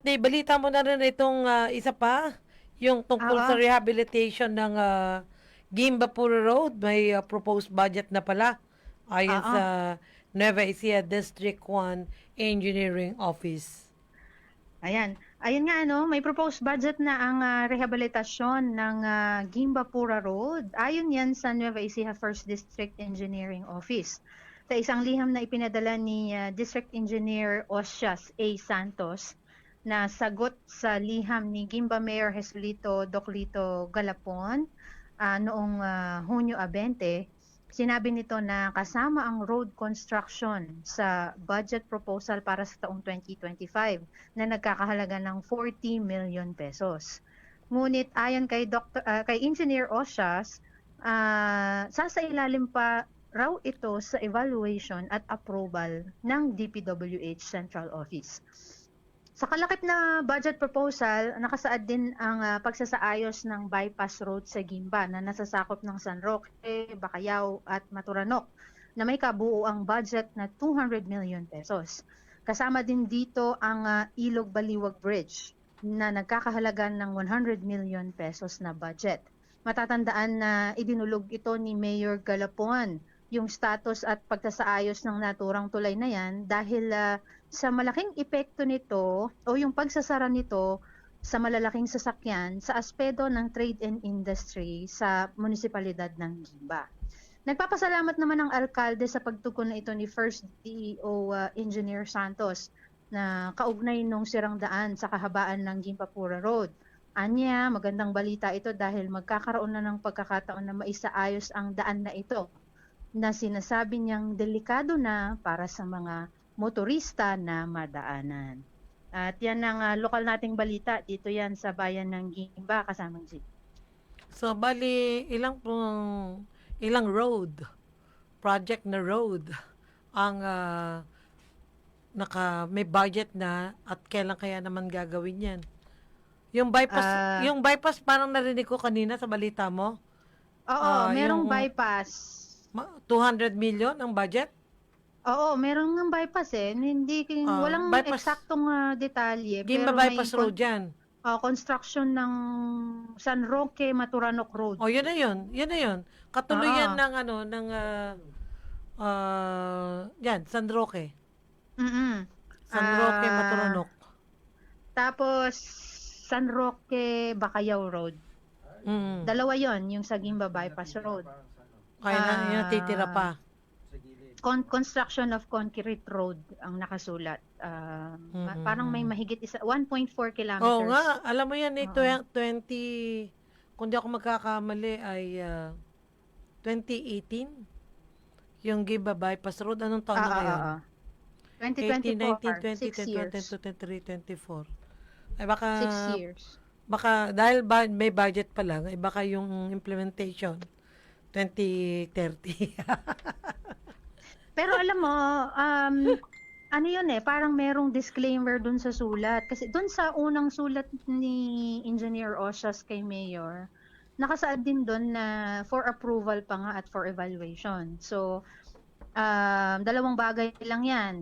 Di, balita mo na rin itong ah, isa pa, yung tungkol Oo. sa rehabilitation ng uh, Gimbapura Road. May ah, proposed budget na pala ayon Oo. sa Nueva Ecija District 1 Engineering Office. Ayan. Ayun nga ano, may proposed budget na ang ah, rehabilitasyon ng ah, Gimbapura Road. Ayon yan sa Nueva Ecija First District Engineering Office. Sa isang liham na ipinadala ni ah, District Engineer Osias A. Santos na sagot sa liham ni Gimba Mayor Jesulito Doclito Galapon ah, noong ah, Hunyo 20, Sinabi nito na kasama ang road construction sa budget proposal para sa taong 2025 na nagkakahalaga ng 40 million pesos. Ngunit ayon kay Dr. ah, kay Engineer Osias, ah, sasailalim pa raw ito sa evaluation at approval ng DPWH Central Office. Sa kalakip na budget proposal, nakasaad din ang ah, pagsasaayos ng bypass road sa Gimba na nasasakop ng San Roque, Bacayao at Maturanok na may kabuuang budget na 200 million pesos. Kasama din dito ang ah, Ilog Baliwag Bridge na nagkakahalaga ng 100 million pesos na budget. Matatandaan na idinulog ito ni Mayor Galapon yung status at pagsasaayos ng naturang tulay na yan dahil ah, sa malaking epekto nito o yung pagsasara nito sa malalaking sasakyan sa aspeto ng trade and industry sa munisipalidad ng Gimba. Nagpapasalamat naman ang alkalde sa pagtugon na ito ni First DEO uh, Engineer Santos na kaugnay nung sirang daan sa kahabaan ng Gimpapura Road. Anya, magandang balita ito dahil magkakaroon na ng pagkakataon na maisaayos ang daan na ito na sinasabi niyang delikado na para sa mga motorista na madaanan. At yan ang ah, lokal nating balita dito yan sa bayan ng Gimba kasamang G. So, bali, ilang pong, ilang road, project na road, ang ah, naka, may budget na at kailan kaya naman gagawin yan? Yung bypass, Ah. yung bypass parang narinig ko kanina sa balita mo. Oo, Ah, merong yung- bypass. Ma- 200 million ang budget? Oo, merong ng bypass eh. Hindi Ah, walang bypass. eksaktong ah, detalye. Gimba pero may bypass con- road yan. ah, construction ng San Roque Maturanok Road. O, yun na yun. Yun na yun. Katuluyan Oo. ng ano, ng, ah, ah, yan, San Roque. Mm-mm. San Roque, Ah, Maturanok. Tapos San Roque Bacayao Road. Mm. Dalawa 'yon, yung sa Gimba Bypass Road. Kaya na, Ah, natitira pa. Con- construction of concrete road ang nakasulat. Ah, ma- Mhm. Parang may mahigit isa 1.4 kilometers. Oo nga, alam mo yan, eh, Oo. twe- 20, kung di ako magkakamali, ay ah, 2018. Yung Giba Bypass Road, anong taon Ah, na ah, ngayon? ah. 18, 19, 2024, 20, 6 years. 23, 24. Ay baka, 6 years. baka, dahil ba, may budget pa lang, ay baka yung implementation, 2030. Pero alam mo, um, ano yun eh, parang merong disclaimer dun sa sulat. Kasi dun sa unang sulat ni Engineer Osias kay Mayor, nakasaad din dun na for approval pa nga at for evaluation. So, um, dalawang bagay lang yan.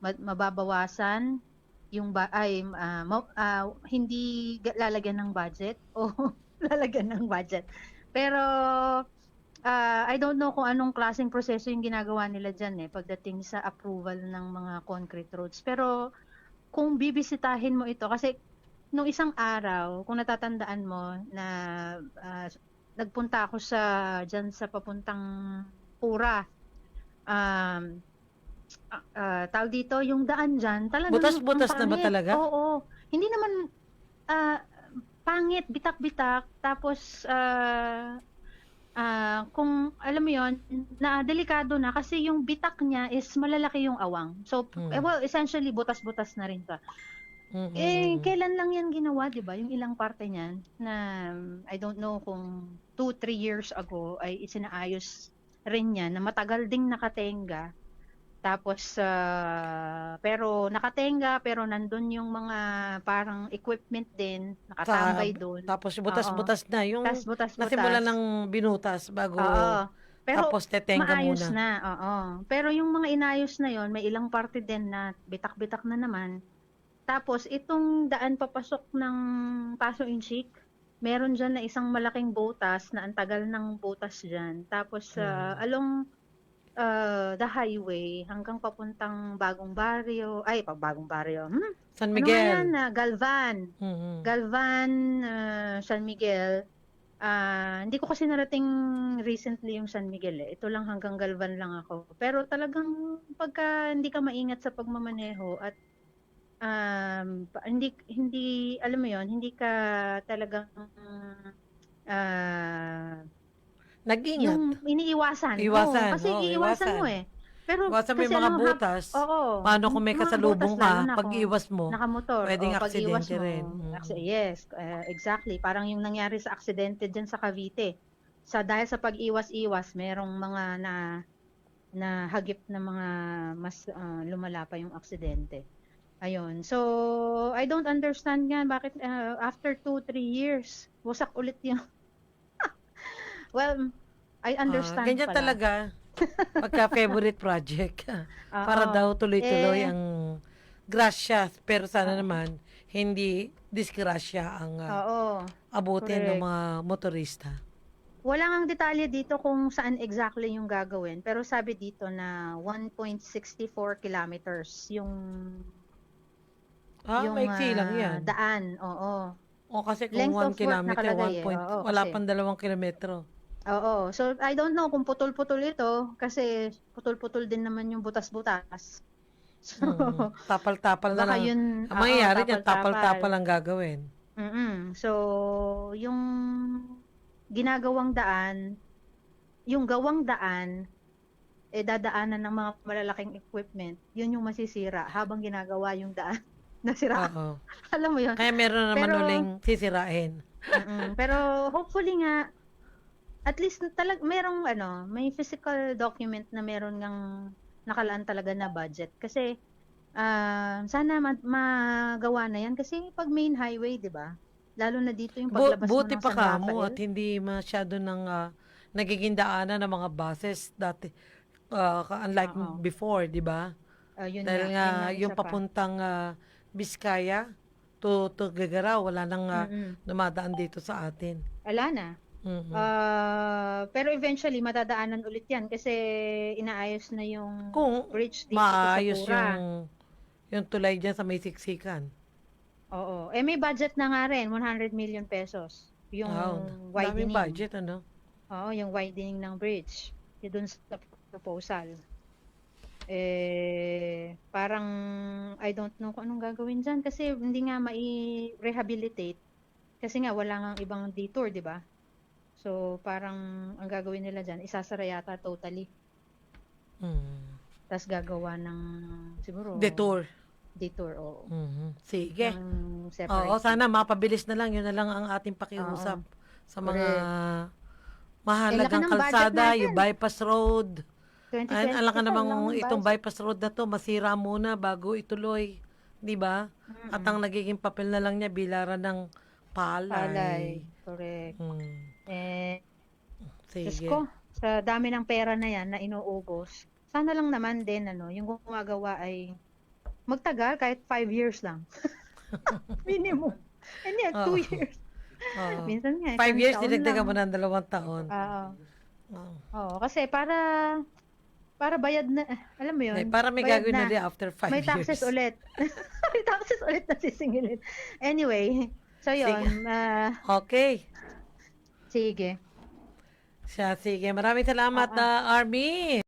Ma- mababawasan yung ba ay ah, ma- ah, hindi lalagyan ng budget o lalagyan ng budget. Pero ah, I don't know kung anong klaseng proseso yung ginagawa nila dyan eh pagdating sa approval ng mga concrete roads. Pero kung bibisitahin mo ito kasi nung isang araw, kung natatandaan mo na ah, nagpunta ako sa dyan sa papuntang Pura. Um, ah, tawag dito, yung daan dyan, talagang Butas-butas na ba talaga? Oo. Hindi naman ah, pangit, bitak-bitak. Tapos, ah, ah, kung alam mo yon na delikado na kasi yung bitak niya is malalaki yung awang. So, Hmm. eh, well, essentially, butas-butas na rin ka. Mhm. Eh, kailan lang yan ginawa, di ba? Yung ilang parte niyan na um, I don't know kung 2-3 years ago ay isinaayos rin yan na matagal ding nakatenga. Tapos, ah, pero nakatenga, pero nandun yung mga parang equipment din, nakatambay doon. Tapos butas-butas na. Yung Tapos butas-butas. nasimulan ng binutas bago Oo. Pero tapos tetenga maayos muna. na, oo. Pero yung mga inayos na yon may ilang parte din na bitak-bitak na naman. Tapos, itong daan papasok ng Paso Inchik, meron dyan na isang malaking botas na ang tagal ng botas dyan. Tapos, ah, along ah, the highway hanggang papuntang Bagong Barrio, ay, pa Bagong Barrio, hmm? San Ano nga yan? Miguel. Ah, Galvan. Mhm. Galvan, ah, San Miguel. Ah, hindi ko kasi narating recently yung San Miguel eh. Ito lang hanggang Galvan lang ako. Pero talagang pagka hindi ka maingat sa pagmamaneho at um, pa- hindi hindi alam mo yon hindi ka talagang ah, Nag-ingat. yung iniiwasan. Iwasan, Oo, kasi oo, iiwasan mo iwasan. eh. Pero Iwasan mo kasi yung mga alam mo, hap- butas. Oo. Paano kung may Mga kasalubong butas, ka, lalo na pag kung- iwas mo, Nakamotor. Pwedeng o, pag-iwas aksidente mo. rin. Mm. Yes, eh, exactly. Parang yung nangyari sa aksidente dyan sa Cavite. Sa dahil sa pag-iwas-iwas, merong mga na na hagip na mga mas ah, lumala pa yung aksidente. Ayun. So, I don't understand nga bakit ah, after 2 3 years, wasak ulit yung Well, I ah, understand ganyan pala. talaga. Pagka favorite project. Oo. para daw tuloy-tuloy Eh, ang grasya. Pero sana naman, hindi disgrasya ang ah, Oo. abutin ng correct. mga motorista. Wala ngang detalye dito kung saan exactly yung gagawin, pero sabi dito na 1.64 kilometers yung Ah, yung maiksi lang ah, yan. daan. Oo. O kasi kung Length 1 of work kilometer, nakalagay 1 eh. point, Oo, wala kasi- pang dalawang kilometro. Oo. So I don't know kung putol-putol ito kasi putol-putol din naman yung butas-butas. So Mm, Tapal-tapal na lang. yun Ang mangyayari niyan, tapal-tapal. tapal-tapal ang gagawin. Mm-mm. So, yung ginagawang daan, yung gawang daan, eh dadaanan ng mga malalaking equipment, yun yung masisira habang ginagawa yung daan. Nasira. Oo. Alam mo yun? Kaya meron naman Pero- uling sisirain. Mm-mm. Pero hopefully nga, at least talag merong ano, may physical document na meron ngang nakalaan talaga na budget. Kasi, ah, sana ma- magawa na yan. Kasi pag main highway, di ba? Lalo na dito yung Bu- paglabas buti mo ng pa ka mo at hindi masyado ng ah, nagiging daanan ng mga buses dati. ka- unlike Oo. before, di ba? Ah, yun Dahil nga, nga, yun nga yung papuntang ah, Biskaya to, to Gagaraw, wala nang ah, Mm-mm. dumadaan dito sa atin. Wala na. Mhm. Ah, pero eventually, matadaanan ulit yan kasi inaayos na yung Kung bridge dito maayos sa Pura. yung yung tulay dyan sa may siksikan. Oo. Eh, may budget na nga rin, 100 million pesos. Yung daming widening. budget, ano? Oo, yung widening ng bridge. Yun dun sa proposal. Eh, parang I don't know kung anong gagawin dyan kasi hindi nga mai-rehabilitate kasi nga wala nga ibang detour, di ba? So, parang ang gagawin nila dyan, isasara yata totally. Mm. Tapos gagawa ng siguro Detour. detour o Mhm. Sige. ng Oo, separate. sana mapabilis na lang. Yun na lang ang ating pakiusap sa mga Correct. mahalagang Eh, kalsada, yung bypass road. Ay, 2025 alam ka namang itong budget. bypass road na to, masira muna bago ituloy. Di ba? At ang nagiging papel na lang niya, bilaran ng palay. Palay. Correct. Hmm. Eh, Sige. ko, sa dami ng pera na yan na inuubos, sana lang naman din, ano, yung gumagawa ay magtagal kahit five years lang. Minimum. Hindi, two Oo. years. Oo. Minsan nga, Five years, dinagdagan mo ng dalawang taon. Oo. Oo. Oo, kasi para, para bayad na, alam mo yun, Hindi, para may gagawin na na. din after five may years. taxes ulit. may taxes ulit na sisingilin. Anyway, so yun, ah, Okay. Sige. Siya, sige. Maraming salamat, uh, ah, Army.